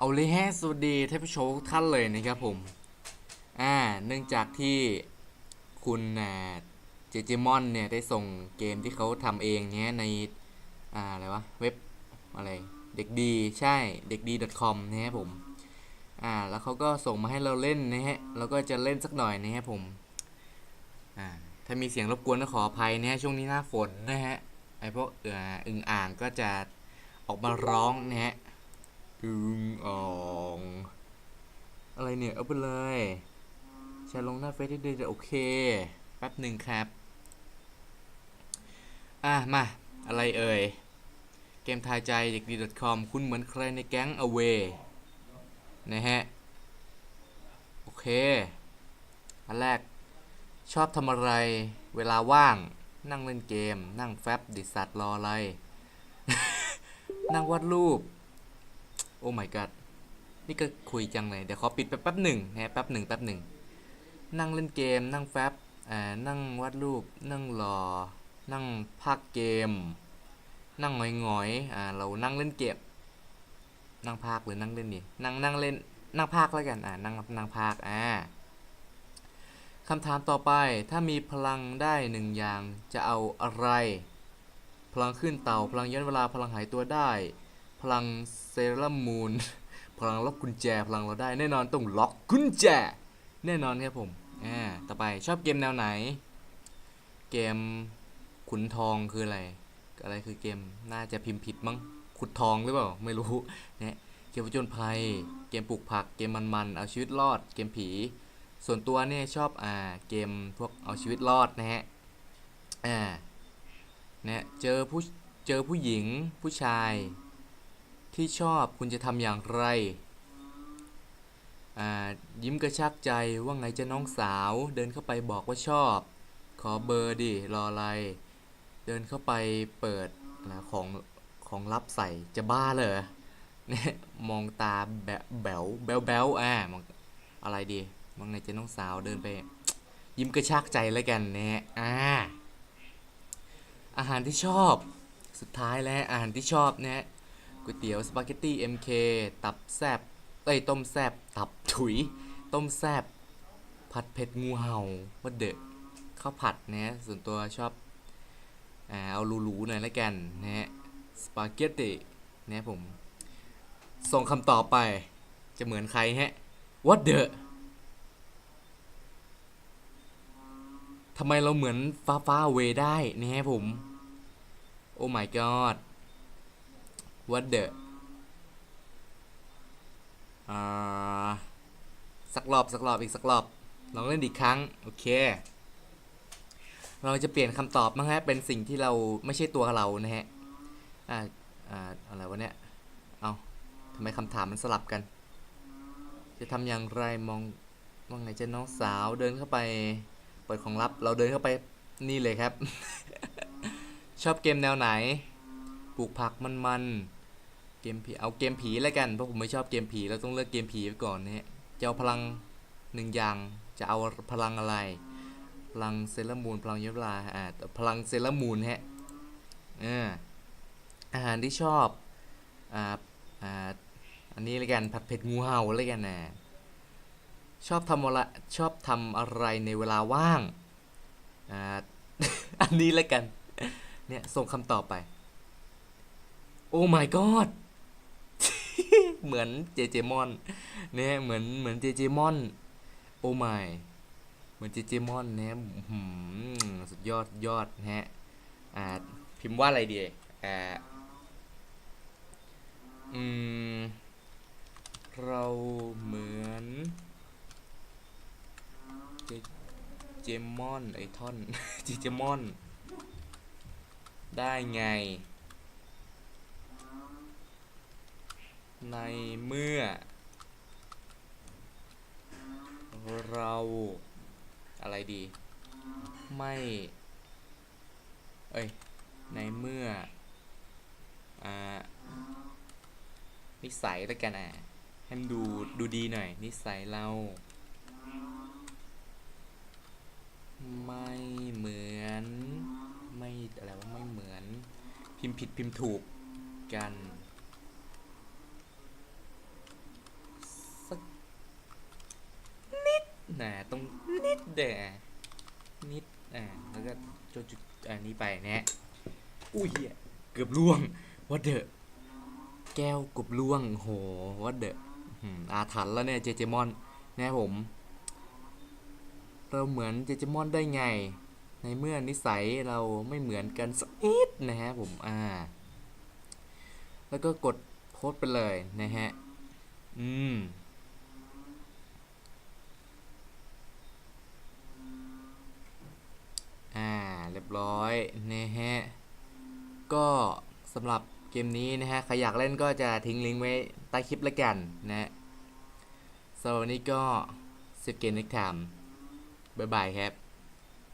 เอาเลยแฮะสวัสดีท่านผู้ชมทุกท่านเลยนะครับผมอ่าเนื่องจากที่คุณอ่าเจเจมอนเนี่ยได้ส่งเกมที่เขาทำเองเนี้ยในอ่าอะไรวะเว็บอะไรเด็กดีใช่เด็กดี .com นะฮะผมอ่าแล้วเขาก็ส่งมาให้เราเล่นนะฮะเราก็จะเล่นสักหน่อยนะฮะผมอ่าถ้ามีเสียงรบกวนก็ขออภัยนะฮะช่วงนี้หน้าฝนนะฮะไอพวกเอ่ออึงอ่างก็จะออกมาร้องนะฮะ อึงอ่อง อะไรเนี่ย เอาไปเลยแชร์ลงหน้าเฟซได้เลยโอเค แป๊บหนึ่งครับ อะ มา อะไรเอ่ย เกมทายใจเด็กดี .com คุณเหมือนใครในแก๊ง away นะฮะ โอเค อันแรก ชอบทำอะไร เวลาว่าง นั่งเล่นเกม นั่งแฟบดิสัตรออะไร นั่งวาดรูป โอ้ my god นี่ก็คุยจังเลย เดี๋ยวขอปิดไปแป๊บหนึ่งนะแป๊บหนึ่งแป๊บหนึ่ง นั่งเล่นเกม นั่งแฟบอ่านั่งวาดรูป นั่งรอ นั่งพากเกม นั่งหงอยๆอ่าเรานั่งเล่นเกม นั่งพากหรือนั่งเล่นนี่นั่งนั่งเล่น นั่งพากแล้วกัน อ่า นั่งนั่งพากอ่าคำถามต่อไป ถ้ามีพลังได้หนึ่งอย่าง จะเอาอะไร พลังขึ้นเต่า พลังย้อนเวลา พลังหายตัวได้ พลังเซรามูนพลังล็อกกุญแจ พลังเราได้แน่นอนต้องล็อกกุญแจ แน่นอนครับผมอ่าต่อไปชอบเกมแนวไหน เกมขุนทองคืออะไร อะไรคือเกมน่าจะพิมพ์ผิดมั้งขุดทองหรือเปล่าไม่รู้เนี่ยเกมผจญภัย เกมปลูกผักเกมมันๆเอาชีวิตรอด เกมผี ส่วนตัวเนี่ยชอบอ่าเกมพวกเอาชีวิตรอดนะฮะอ่าเนี่ยเจอผู้เจอผู้หญิงผู้ชาย ที่ชอบคุณจะทำอย่างไรอ่ายิ้มกระชากใจว่าไงจะน้องสาวเดินเข้าไปบอกว่าชอบ ขอเบอร์ดิรออะไร เดินเข้าไปเปิดนะของของลับใส่จะบ้าเลยเนี่ยมองตาแบแบวแบวแบวอ่ามองอะไรดีว่าไงจะน้องสาวเดินไป ยิ้มกระชากใจแล้วกันเนี่ยอ่าอาหารที่ชอบสุดท้ายแล้วอาหารที่ชอบนะฮะ ก๋วยเตี๋ยวสปาเกตตี้ MK ตับแซบเอ้ยต้มแซบตับถุย ต้มแซบผัดเผ็ดงูเห่าว่าเดอะข้าวผัดนะ ส่วนตัวชอบเอาหรูๆหน่อยแล้วกันนะฮะสปาเกตตี้นะผม ส่งคำตอบไปจะเหมือนใครฮะ what the ทำไมเราเหมือนฟ้าฟ้าเวได้นะฮะผม โอ้ my god what the อ่าสักรอบสักรอบอีกสักรอบ ลองเล่นอีกครั้ง โอเค เราจะเปลี่ยนคำตอบมั้งฮะ เป็นสิ่งที่เราไม่ใช่ตัวเรานะฮะ อ่า อ่า อะไรวะเนี่ย เอาทำไมคำถามมันสลับกัน จะทำอย่างไรมองว่าไงจะน้องสาวเดินเข้าไป เปิดของลับ เราเดินเข้าไปนี่เลยครับ ชอบเกมแนวไหน ปลูกผักมันๆ เกมผีเอาเกมผีแล้วกันเพราะผมไม่ชอบเกมผีเราต้องเลือกเกมผีไปก่อนนะฮะจะเอาพลังหนึ่งอย่างจะเอาพลังอะไร พลังเซร์มูนพลังยศเวลาอ่าพลังเซร์มูนฮะเอออาหารที่ชอบอ่าอ่าอันนี้แล้วกันผัดเผ็ดงูเห่าแล้วกันนะชอบทำอะไรชอบทำอะไรในเวลาว่างอ่าอันนี้แล้วกันเนี่ยส่งคำตอบไป โอ้ my god เหมือนเจเจมอนเนี่ยเหมือนเหมือนเจเจมอน โอ้ my เหมือนเจเจมอนนี่ยอื้อหือสุดยอดยอดนะฮะอ่าพิมพ์ว่าอะไรดีอ่าอืมเราเหมือนเจเจมอนไอท่อนเจเจมอน ได้ไง ในเมื่อ เราอะไรดี ไม่ เอ้ย ในเมื่ออ่านิสัยแล้วกันอะให้มันดูดูดีหน่อย นิสัยเรา ไม่เหมือน ไม่อะไรว่าไม่เหมือน พิมพ์ผิดพิมพ์ถูกกัน นะตรงนิดเดะนิดอ่าแล้วก็จุดจุดอันนี้ไปนะอุ้ยเกือบล่วงวัดเดอะแก้วกบล่วงโหวัดเดอะอาถรรพ์แล้วเนี่ยเจเจมอนนะผม เราเหมือนเจเจมอนได้ไง ในเมื่อนิสัยเราไม่เหมือนกันสักนิดนะฮะผมอ่า แล้วก็กดโพสไปเลยนะฮะ อืม อ่า เร้อยนะฮะ ก็สำหรับเกมนี้นะฮะ ใครอยากเล่นก็จะทิ้งลิงก์ไว้ใต้คลิปละกันนะฮะสำหรับวันนี้ก็สิบเกมนิกทามบ๊ายบายครับ